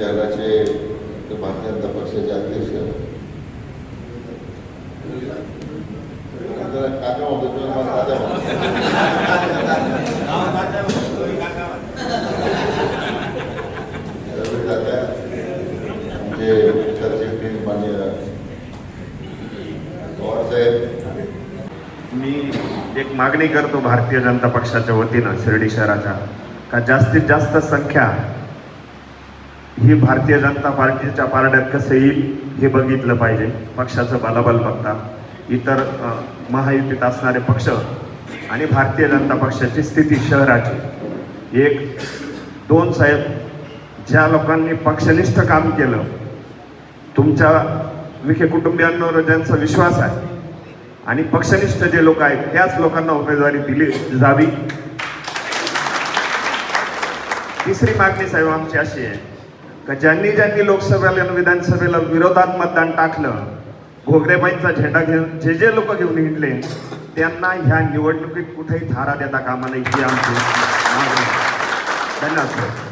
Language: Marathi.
शहराचे भारतीय जनता पक्षाचे अध्यक्ष. मी एक मागणी करतो भारतीय जनता पक्षाच्या वतीनं शिर्डी शहराच्या का जास्तीत जास्त संख्या ही भारतीय जनता पार्टीच्या पारड्यात कसं येईल हे बघितलं पाहिजे. पक्षाचं बलाबल बघता. इतर महायुतीत असणारे पक्ष आणि भारतीय जनता पक्षाची स्थिती शहराची. एक दोन साहेब ज्या लोकांनी पक्षनिष्ठ काम केलं तुमच्या विखे कुटुंबियांवर ज्यांचा विश्वास आहे आणि पक्षनिष्ठ जे लोक आहेत त्याच लोकांना उमेदवारी दिली जावी. तिसरी मागणी साहेब आमची अशी आहे का ज्यांनी ज्यांनी लोकसभेला आणि विधानसभेला विरोधात मतदान टाकलं घोगरेबाईंचा झेंडा घेऊन जे जे लोक घेऊन हिंडले त्यांना ह्या निवडणुकीत कुठेही थारा देता कामा नये ही आमची धन्यवाद